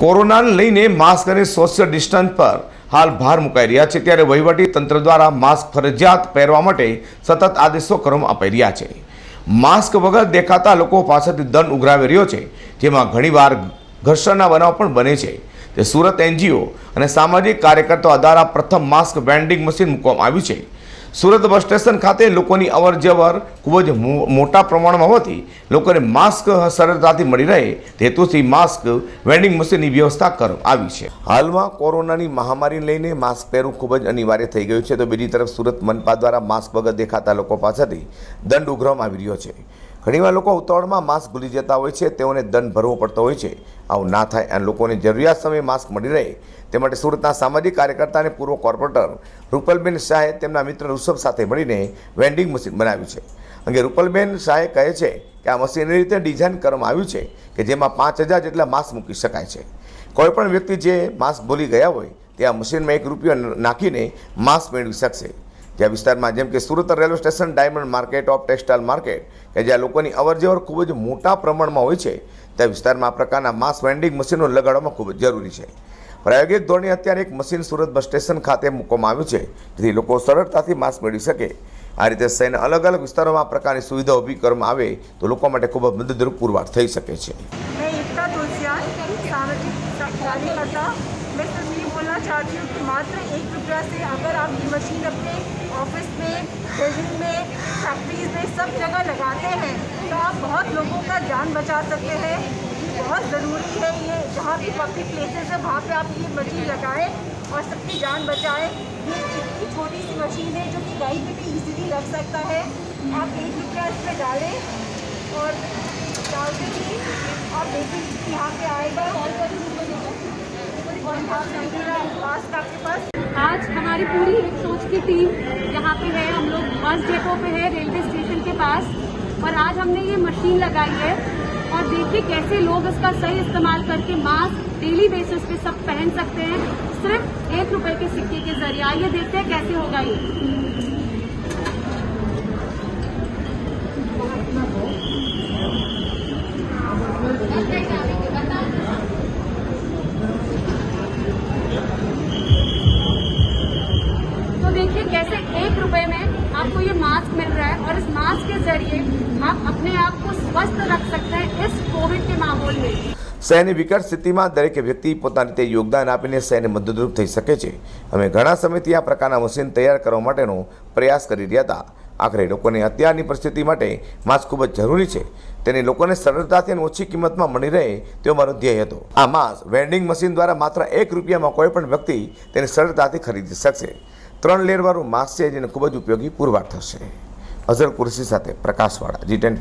કોરોનાને લઈને માસ્ક અને સોશિયલ ડિસ્ટન્સ પર હાલ ભાર મુકાઈ રહ્યા છે. ત્યારે વહીવટી તંત્ર દ્વારા માસ્ક ફરજિયાત પહેરવા માટે સતત આદેશો કરવામાં અપાઈ રહ્યા છે. માસ્ક વગર દેખાતા લોકો પાસેથી દંડ ઉઘરાવી રહ્યો છે, જેમાં ઘણીવાર ઘર્ષણના બનાવ પણ બને છે. તે સુરત એનજીઓ અને સામાજિક કાર્યકર્તાઓ દ્વારા પ્રથમ માસ્ક વેન્ડિંગ મશીન મૂકવામાં આવ્યું છે. સુરત બસ સ્ટેશન ખાતે લોકોની અવર જવર ખૂબ જ મોટા પ્રમાણમાં હોવાથી લોકોને માસ્ક સરળતાથી મળી રહે. તે હેતુથી માસ્ક વેન્ડિંગ મશીનની વ્યવસ્થા કરવામાં આવી છે. હાલમાં કોરોનાની મહામારીને લઈને માસ્ક પહેરવું ખૂબ જ અનિવાર્ય થઈ ગયું છે. તો બીજી તરફ સુરત મનપા દ્વારા માસ્ક વગર દેખાતા લોકો પાસેથી દંડ ઉઘરવામાં આવી રહ્યો છે. ઘણીવાર લોકો ઉતાવળમાં માસ્ક ભૂલી જતા હોય છે, તેઓને દંડ ભરવો પડતો હોય છે. આવું ના થાય અને લોકોને જરૂરિયાત સમયે માસ્ક મળી રહે. તે માટે સુરતના સામાજિક કાર્યકર્તા અને પૂર્વ કોર્પોરેટર રૂપલબેન શાહે તેમના મિત્ર ઋષભ સાથે મળીને વેન્ડિંગ મશીન બનાવ્યું છે. અંગે રૂપલબેન શાહે કહે છે કે આ મશીન એવી રીતે ડિઝાઇન કરવામાં આવ્યું છે કે જેમાં પાંચ હજાર જેટલા માસ્ક મૂકી શકાય છે. કોઈપણ વ્યક્તિ જે માસ્ક ભૂલી ગયા હોય, તે આ મશીનમાં એક રૂપિયો નાખીને માસ્ક મેળવી શકશે. જ્યાં વિસ્તારમાં જેમ કે Surat railway station diamond market of textile market કે જ્યાં લોકોની અવરજવર ખૂબ જ મોટા પ્રમાણમાં હોય છે ત્યાં વિસ્તારમાં આ પ્રકારના માસ વેન્ડિંગ મશીનો લગાડવામાં ખૂબ જ જરૂરી છે પ્રાયોગિક ધોરણે અત્યારે એક મશીન સુરત બસ સ્ટેશન ખાતે મૂકવામાં આવ્યું છે જેથી લોકો સરળતાથી માસ્ક મેળવી શકે આ રીતે શહેરના અલગ અલગ વિસ્તારોમાં આ પ્રકારની સુવિધા ઊભી કરવામાં આવે તો લોકો માટે ખૂબ જ મદદરૂપ પુરવાર થઈ શકે છે मैं एकता तुलसियान सामाजिक कार्यकर्ता मैं सिर्फ ये बोलना चाहती हूँ कि मात्र एक रुपया से अगर आप ये मशीन अपने ऑफ़िस में बिल्डिंग में फैक्ट्रीज में सब जगह लगाते हैं। तो आप बहुत लोगों का जान बचा सकते हैं। बहुत ज़रूरी है ये, जहाँ भी पब्लिक प्लेसेस है, वहाँ पे आप ये मशीन लगाएँ और सबकी जान बचाएँ। ये इतनी छोटी सी मशीन है जो कि कहीं पे भी इजीली लग सकता है। आप एक रुपया इसमें डालें और डालते ही आप देखेंगे कि यहाँ पे आएगा। और यहाँ आपके पास। आज हमारी पूरी एक सोच की टीम यहाँ पे है। हम लोग बस डेपो पे है रेलवे स्टेशन के पास। और आज हमने ये मशीन लगाई है। और देखिए कैसे लोग इसका सही इस्तेमाल करके मास्क डेली बेसिस पे सब पहन सकते हैं। सिर्फ़ एक रुपए के सिक्के के ज़रिए। आइए देखते हैं कैसे होगा ये। कैसे एक रुपए में आपको ये मास्क मिल रहा है और इस मास्क के जरिए आप अपने आप को स्वस्थ रख सकते हैं इस कोविड के माहौल में શહેરની વિકટ સ્થિતિમાં દરેક વ્યક્તિ પોતાની રીતે યોગદાન આપીને શહેરને મદદરૂપ થઈ શકે છે અમે ઘણા સમયથી આ પ્રકારના મશીન તૈયાર કરવા માટેનો પ્રયાસ કરી રહ્યા હતા આખરે લોકોને અત્યારની પરિસ્થિતિ માટે માસ્ક ખૂબ જ જરૂરી છે. તેને લોકોને સરળતાથી અને ઓછી કિંમતમાં મળી રહે તેવો મારો ધ્યેય હતો. આ માસ્ક વેન્ડિંગ મશીન દ્વારા માત્ર એક રૂપિયામાં કોઈ પણ વ્યક્તિ તેને સરળતાથી ખરીદી શકશે. ત્રણ લેયરવાળું માસ્ક છે જેને ખૂબ જ ઉપયોગી પુરવાર થશે. અઝર કુરશી સાથે પ્રકાશવાળા, જી ટેન